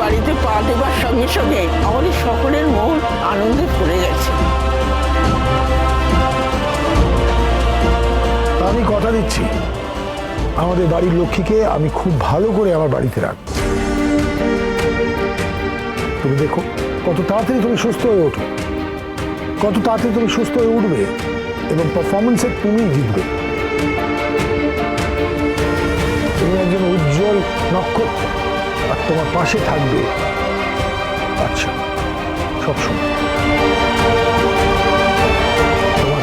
বাড়িতে পা দেবার সঙ্গে সঙ্গে আমাদের সকলের মন আনন্দে ভরে গেছে। আমি কথা দিচ্ছি। আমাদের বাড়ির লক্ষ্মীকে আমি খুব ভালো করে আমার বাড়িতে রাখব। তুমি দেখো, কত তাড়াতাড়ি তুমি সুস্থ হয়ে ওঠো। কত তাড়াতাড়ি তুমি সুস্থ হয়ে উঠবে এবং পারফরমেন্সে তুমি জিতবে। তুমি একজন উজ্জ্বল নক্ষত্র। তোমার পাশে থাকবে। আচ্ছা সবসময় তোমার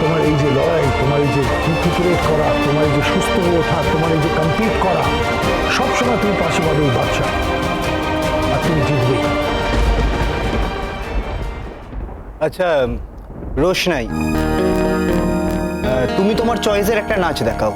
তোমার এই যে লড়াই, তোমার এই যে রিকুপারেট করা, তোমার এই যে সুস্থ হয়ে ওঠা, তোমার এই যে কমপ্লিট করা সবসময় তুমি পাশে পাবে এই বাচ্চা। আর তুমি জিতবে। আচ্ছা রোশনাই তুমি তোমার চয়েসের একটা নাচ দেখাও।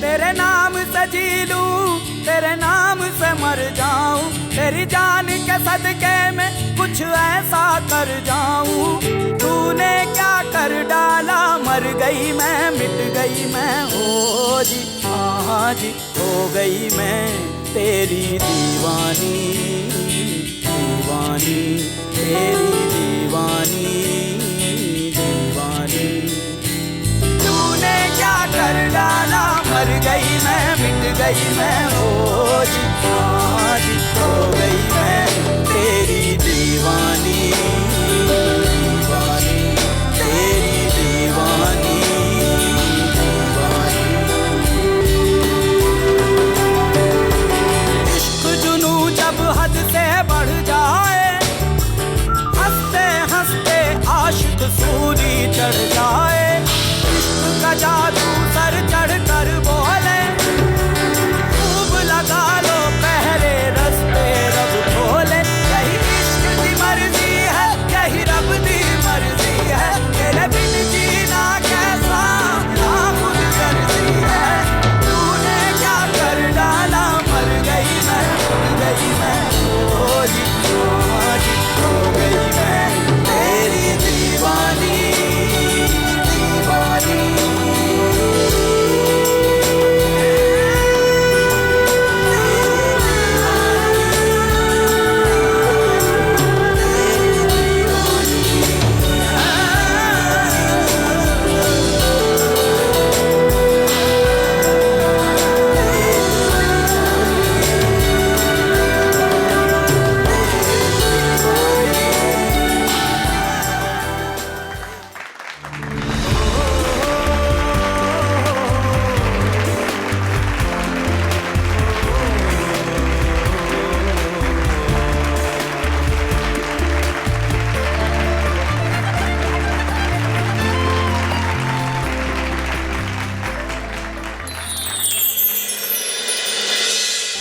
तेरे नाम से जी लूँ, तेरे नाम से मर जाऊँ, तेरी जान के सदके में कुछ ऐसा कर जाऊँ। तूने क्या कर डाला? मर गई मैं, मिट गई मैं हो जी हाँ जी हो गई मैं, तेरी दीवानी दीवानी, तेरी e me né,